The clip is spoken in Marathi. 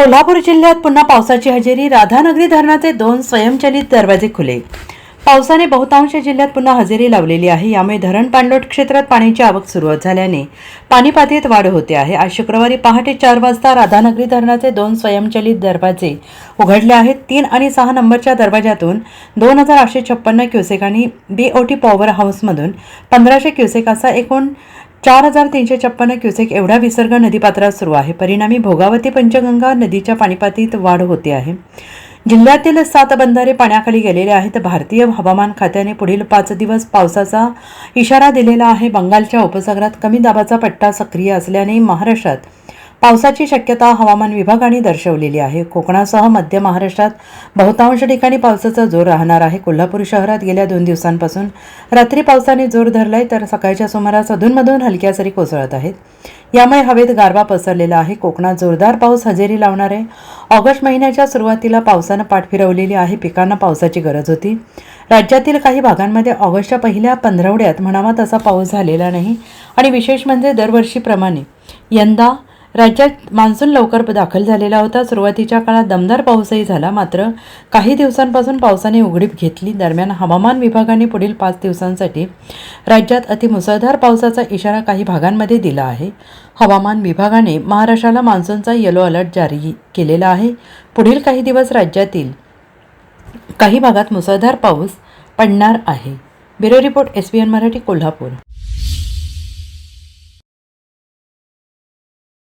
कोल्हापूर जिल्ह्यात पुन्हा पावसाची हजेरी राधानगरी धरणाचे दोन स्वयंचलित दरवाजे खुले. पावसाने बहुतांश जिल्ह्यात पुन्हा हजेरी लावलेली आहे. यामुळे धरण पाणलोट क्षेत्रात पाण्याची आवक सुरुवात झाल्याने पाणी पातळीत वाढ होते आहे. आज शुक्रवारी पहाटे चार वाजता राधानगरी धरणाचे दोन स्वयंचलित दरवाजे उघडले आहेत. तीन आणि सहा नंबरच्या दरवाजातून दोन हजार आठशे छप्पन्न क्युसेक आणि बीओटी पॉवर हाऊसमधून पंधराशे क्युसेकाचा एकूण चार हजार तीनशे छप्पन्न क्युसेक एवढा विसर्ग नदीपात्रात सुरू आहे. परिणामी भोगावती पंचगंगा नदीच्या पाणीपातीत वाढ होते आहे. जिल्ह्यातील सात बंधारे पाण्याखाली गेलेले आहेत. भारतीय हवामान खात्याने पुढील पाच दिवस पावसाचा इशारा दिलेला आहे. बंगालच्या उपसागरात कमी दाबाचा पट्टा सक्रिय असल्याने महाराष्ट्रात पावसाची शक्यता हवामान विभागाने दर्शवलेली आहे. कोकणासह मध्य महाराष्ट्रात बहुतांश ठिकाणी पावसाचा जोर राहणार आहे. कोल्हापूर शहरात गेल्या दोन दिवसांपासून रात्री पावसाने जोर धरलाय तर सकाळच्या सुमारास अधूनमधून हलक्या सरी कोसळत आहेत. यामुळे हवेत गारवा पसरलेला आहे. कोकणात जोरदार पाऊस हजेरी लावणार आहे. ऑगस्ट महिन्याच्या सुरुवातीला पावसानं पाठ फिरवलेली आहे. पिकांना पावसाची गरज होती. राज्यातील काही भागांमध्ये ऑगस्टच्या पहिल्या पंधरवड्यात म्हणावा तसा पाऊस झालेला नाही. आणि विशेष म्हणजे दरवर्षीप्रमाणे यंदा राज्यात मान्सून लवकर दाखल झालेला होता. सुरुवातीच्या काळात दमदार पाऊसही झाला. मात्र काही दिवसांपासून पावसाने उघडीप घेतली. दरम्यान हवामान विभागाने पुढील पाच दिवसांसाठी राज्यात अतिमुसळधार पावसाचा इशारा काही भागांमध्ये दिला आहे. हवामान विभागाने महाराष्ट्राला मान्सूनचा येलो अलर्ट जारी केलेला आहे. पुढील काही दिवस राज्यातील काही भागात मुसळधार पाऊस पडणार आहे. Bureau report S B N Marathi Kolhapur.